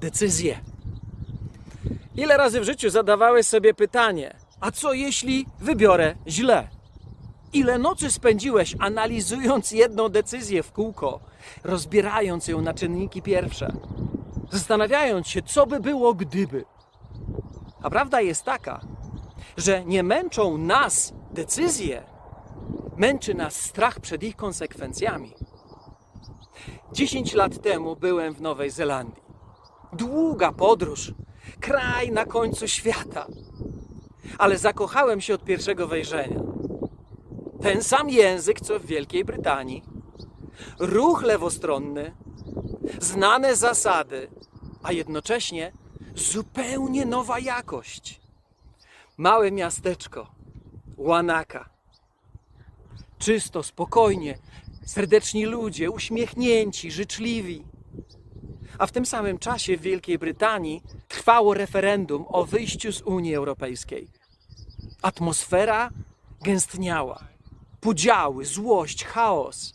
decyzje. Ile razy w życiu zadawałeś sobie pytanie: a co jeśli wybiorę źle? Ile nocy spędziłeś analizując jedną decyzję w kółko, rozbierając ją na czynniki pierwsze, zastanawiając się, co by było gdyby? A prawda jest taka, że nie męczą nas decyzje, męczy nas strach przed ich konsekwencjami. 10 lat temu byłem w Nowej Zelandii. Długa podróż, kraj na końcu świata. Ale zakochałem się od pierwszego wejrzenia. Ten sam język, co w Wielkiej Brytanii. Ruch lewostronny, znane zasady, a jednocześnie zupełnie nowa jakość. Małe miasteczko, Łanaka. Czysto, spokojnie, serdeczni ludzie, uśmiechnięci, życzliwi. A w tym samym czasie w Wielkiej Brytanii trwało referendum o wyjściu z Unii Europejskiej. Atmosfera gęstniała, podziały, złość, chaos.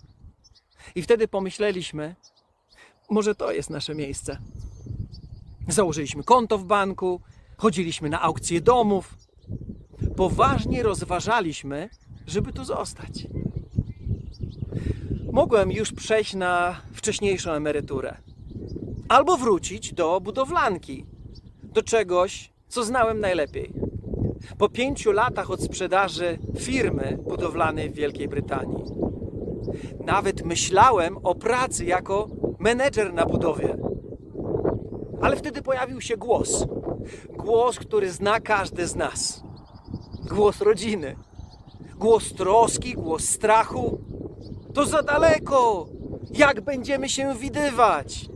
I wtedy pomyśleliśmy, może to jest nasze miejsce. Założyliśmy konto w banku, chodziliśmy na aukcje domów. Poważnie rozważaliśmy, żeby tu zostać. Mogłem już przejść na wcześniejszą emeryturę. Albo wrócić do budowlanki, do czegoś, co znałem najlepiej. Po pięciu latach od sprzedaży firmy budowlanej w Wielkiej Brytanii, nawet myślałem o pracy jako menedżer na budowie. Ale wtedy pojawił się głos. Głos, który zna każdy z nas. Głos rodziny. Głos troski, głos strachu. To za daleko! Jak będziemy się widywać?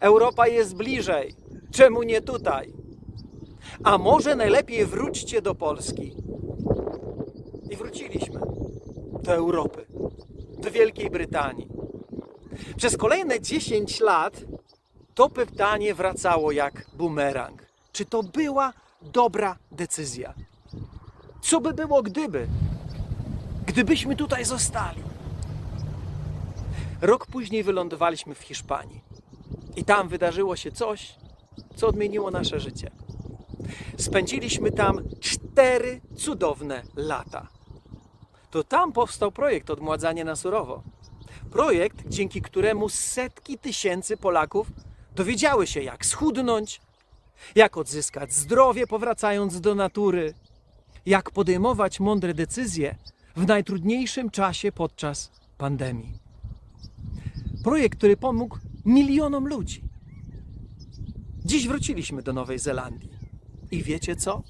Europa jest bliżej. Czemu nie tutaj? A może najlepiej wróćcie do Polski? I wróciliśmy do Europy, do Wielkiej Brytanii. Przez kolejne 10 lat to pytanie wracało jak bumerang. Czy to była dobra decyzja? Co by było gdyby? Gdybyśmy tutaj zostali? Rok później wylądowaliśmy w Hiszpanii. I tam wydarzyło się coś, co odmieniło nasze życie. Spędziliśmy tam cztery cudowne lata. To tam powstał projekt Odmładzanie na surowo. Projekt, dzięki któremu setki tysięcy Polaków dowiedziały się, jak schudnąć, jak odzyskać zdrowie, powracając do natury, jak podejmować mądre decyzje w najtrudniejszym czasie podczas pandemii. Projekt, który pomógł milionom ludzi. Dziś wróciliśmy do Nowej Zelandii. I wiecie co?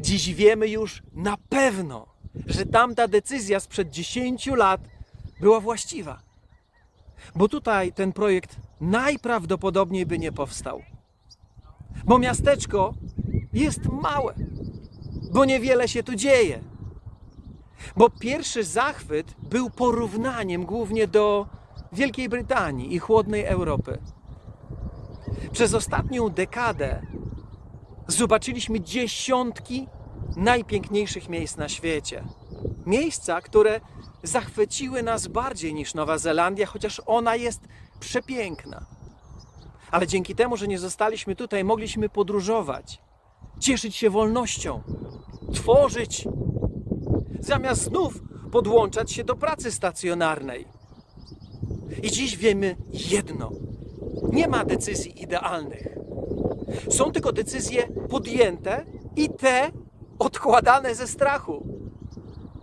Dziś wiemy już na pewno, że tamta decyzja sprzed 10 lat była właściwa. Bo tutaj ten projekt najprawdopodobniej by nie powstał. Bo miasteczko jest małe, bo niewiele się tu dzieje. Bo pierwszy zachwyt był porównaniem głównie do Wielkiej Brytanii i chłodnej Europy. Przez ostatnią dekadę zobaczyliśmy dziesiątki najpiękniejszych miejsc na świecie. Miejsca, które zachwyciły nas bardziej niż Nowa Zelandia, chociaż ona jest przepiękna. Ale dzięki temu, że nie zostaliśmy tutaj, mogliśmy podróżować, cieszyć się wolnością, tworzyć, zamiast znów podłączać się do pracy stacjonarnej. I dziś wiemy jedno: nie ma decyzji idealnych. Są tylko decyzje podjęte i te odkładane ze strachu.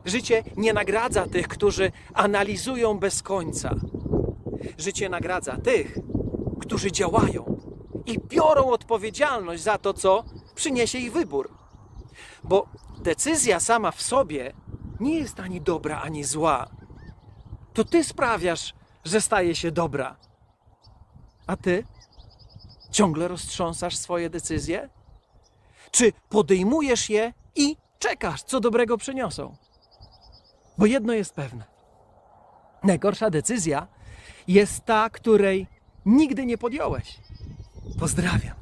Życie nie nagradza tych, którzy analizują bez końca. Życie nagradza tych, którzy działają i biorą odpowiedzialność za to, co przyniesie ich wybór. Bo decyzja sama w sobie nie jest ani dobra, ani zła. To ty sprawiasz, że staje się dobra. A ty ciągle roztrząsasz swoje decyzje? Czy podejmujesz je i czekasz, co dobrego przyniosą? Bo jedno jest pewne. Najgorsza decyzja jest ta, której nigdy nie podjąłeś. Pozdrawiam.